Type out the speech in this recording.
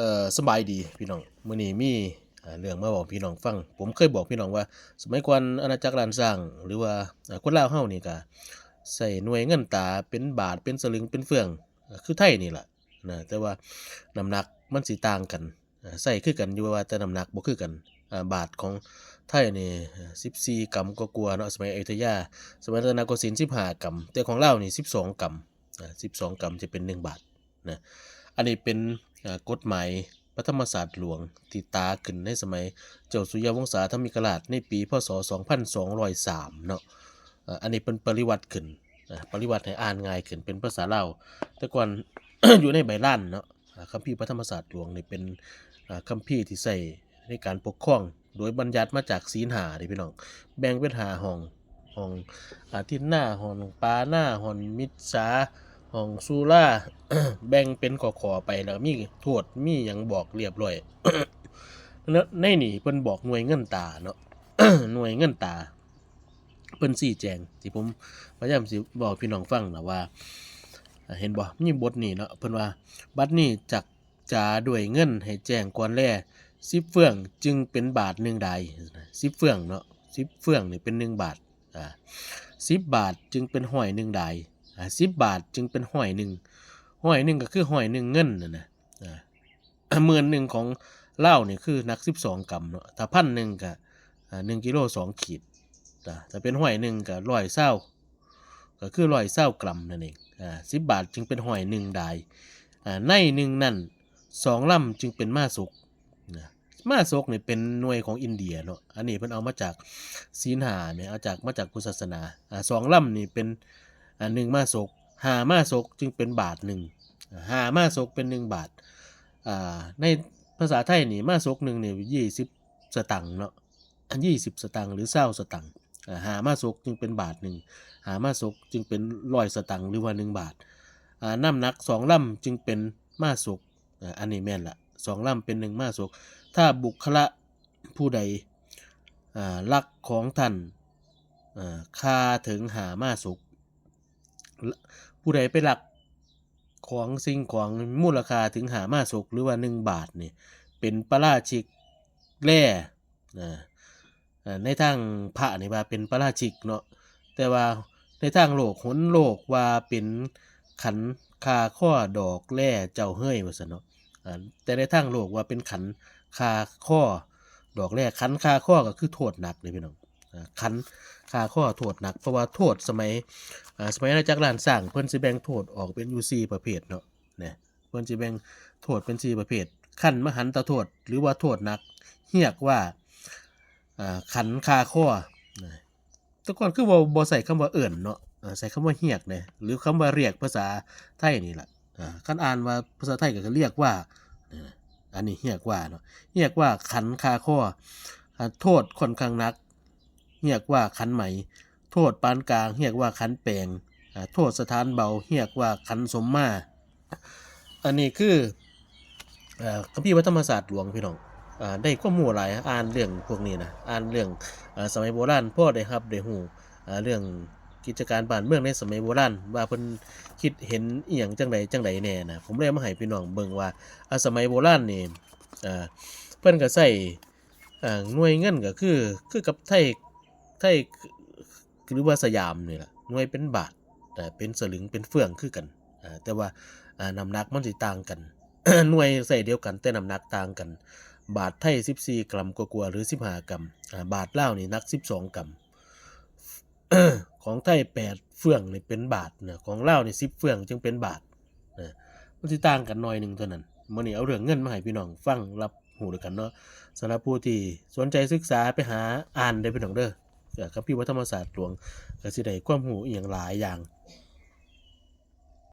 ออสบายดีพี่น้องมื้อนี้มีเรื่องมาบอกพี่น้องฟัง ผมเคยบอกพี่น้องว่า สมัยก่อนอาณาจักรล้านสร้าง หรือว่าคนลาวเฮานี่ก็ใส่หน่วยเงินตาเป็นบาทเป็นสลึงเป็นเฟืองคือไทยนี่แหละนะแต่ว่าน้ำหนักมันสิต่างกันใส่คือกันอยู่ว่าแต่น้ำหนักบ่คือกันบาทของไทยนี่ 14กรัมก็กลัวเนาะสมัยอยุธยา สมัยรัตนโกสินทร์15กรัมแต่ของลาวนี่ 12กรัม12กรัมจะเป็น 1 บาทนะอันนี้เป็น กฎหมายพระธรรมศาสตร์หลวงที่ตาขึ้นในสมัย เจ้าสุริยวงศาธรรมิกราชในปีพศ 2203 เนาะอันนี้เป็นปริวัติขึ้นปริวัติให้อ่านง่ายขึ้นเป็นภาษาเล่าแต่ก่อนอยู่ในใบล้านเนาะคัมภีร์พระธรรมศาสตร์หลวงนี่เป็นคัมภีร์ที่ใช้ในการปกครองโดยบัญญัติมาจากศีลหาด้พี่น้อง แบ่งเป็นหาห้องห้องอาทิตย์หน้าห้องปลาหน้าห้องมิตรสา ห้องซูล่าแบ่งเป็นขอขอๆไปแล้วมีโทษมีหยังบอกเรียบร้อยแล้วในนี่เพิ่นบอกหน่วยเงินตาเนาะหน่วยเงินตาเพิ่นชี้แจงที่ผมพยายามสิบอกพี่น้องฟังนะว่า เห็นบ่มีบทนี้เนาะเพิ่นว่า บัดนี้จักจาด้วยเงินให้แจ้งก่อนแลสิบเฟื่องจึงเป็นบาทหนึ่งใดสิบเฟื่องเนาะสิบเฟื่องนี่เป็นหนึ่งบาทอ่าสิบบาทจึงเป็นห้อยหนึ่งใด สิบบาทจึงเป็นห้อยหนึ่งห้อยหนึ่งก็คือห้อยหนึ่งเงินนะนะอ่าหมื่นหนึ่งของเหล้านี่คือนักสิบสองกรัมเนาะถ้าพันหนึ่งก็อ่าหนึ่งกิโลสองขีดอ่าถ้าเป็นห้อยหนึ่งก็ร้อยเศร้าก็คือร้อยเศร้ากรัมนั่นเองสิบบาทจึงเป็นห้อยหนึ่งได้อ่าในหนึ่งนั่นสองลำจึงเป็นมาสุกนะมาสุกเนี่ยเป็นหน่วยของอินเดียเนาะ อันนี้เพิ่นเอามาจากศีลหาเนี่ยเอาจากมาจากพุทธศาสนา อ่าสองลำนี่เป็น หนึ่งมาศกหามาศกจึงเป็นบาทหนึ่งหามาศกเป็นหนึ่งบาทในภาษาไทยนี่มาศกหนึ่งเนี่ยยี่สิบสตังค์เนาะยี่สิบสตังค์หรือเศร้าสตังค์หามาศกจึงเป็นบาทหนึ่งหามาศกจึงเป็นร้อยสตังค์หรือว่าหนึ่งบาทน้ำหนักสองลำจึงเป็นมาศกอันนี้แม่นละสองลำเป็นหนึ่งมาศกถ้าบุคละผู้ใดลักของท่านค่าถึงหามาศก ผู้ใดไปหลักของสิ่งของมูลค่าถึงหามาศกหรือว่าหนึ่งบาทนี่เป็นปาราชิกแร่ในทางพระนี่ว่าเป็นปาราชิกเนาะแต่ว่าในทางโลกหนโลกว่าเป็นขันคาข้อดอกแร่เจ้าเฮ้ยว่าซะเนาะแต่ในทางโลกว่าเป็นขันคาข้อดอกแร่ขันคาข้อก็คือโทษหนักเลยพี่น้อง อ่าขันคาข้อโทษหนัก เพราะว่าโทษสมัยสมัยอาณาจักรล้านสร้างเพิ่นสิแบ่งโทษออกเป็นอยู่สี่ประเภทเนาะเนี่ยเพิ่นสิแบ่งโทษเป็นสี่ประเภทขั้นมหันตโทษ หรือว่าโทษหนักเรียกว่าขันคาข้อแต่ก่อนคือบ่บ่ใส่คำว่าเอิ่นเนาะใส่คำว่าเรียกเนี่ยหรือคำว่าเรียกภาษาไทยนี่แหละอ่าคันอ่านว่าภาษาไทยก็เรียกว่าอันนี้เรียกว่าเนาะเรียกว่าขันคาข้อโทษค่อนข้างหนัก เรียกว่าขันไหม่ โทษปานกลางเรียกว่าขันแปลงโทษสถานเบาเรียกว่าขันสมมาอันนี้คือคัมภีร์วัฒนธรรมศาสตร์หลวงพี่น้องอได้ความรู้หลายอ่านเรื่องพวกนี้นะอ่านเรื่องอสมัยโบราณพ่อได้รับได้ฮู้อ่าเรื่องกิจการบ้านเมืองในสมัยโบราณว่าเพิ่นคิดเห็นอีหยังจังใดจังใดแน่นะผมเลยมาให้พี่น้องเบิ่งว่าสมัยโบราณนี่เพิ่นก็ใช้อ่หน่วยเงินก็คือคือกับไทย ไทยหรือว่าสยามนี่แหละหน่วยเป็นบาทแต่เป็นสลึงเป็นเฟื่องคือกันแต่ว่าน้ำหนักมันสิต่างกันหน่วยใส่เดียวกัน แต่น้ำหนักต่างกัน บาทไทย 14 กรัมกว่าหรือ 15 กรัมอ่าบาทลาวนี่นัก 12 กรัมของไทย 8 เฟื่องนี่เป็นบาทนะของลาวนี่10 เฟื่องจึงเป็นบาทนะมันสิต่างกันหน่อยหนึ่งเท่านั้นมื้อนี้เอาเรื่องเงินมาให้พี่น้องฟังรับหูด้วยกันเนาะสำหรับผู้ที่สนใจศึกษาไปหาอ่านได้พี่น้องเด้อ กับคัมภีร์วัฒนธรรมศาสตร์หลวงก็สิได้ความรู้อีหยังหลายอย่าง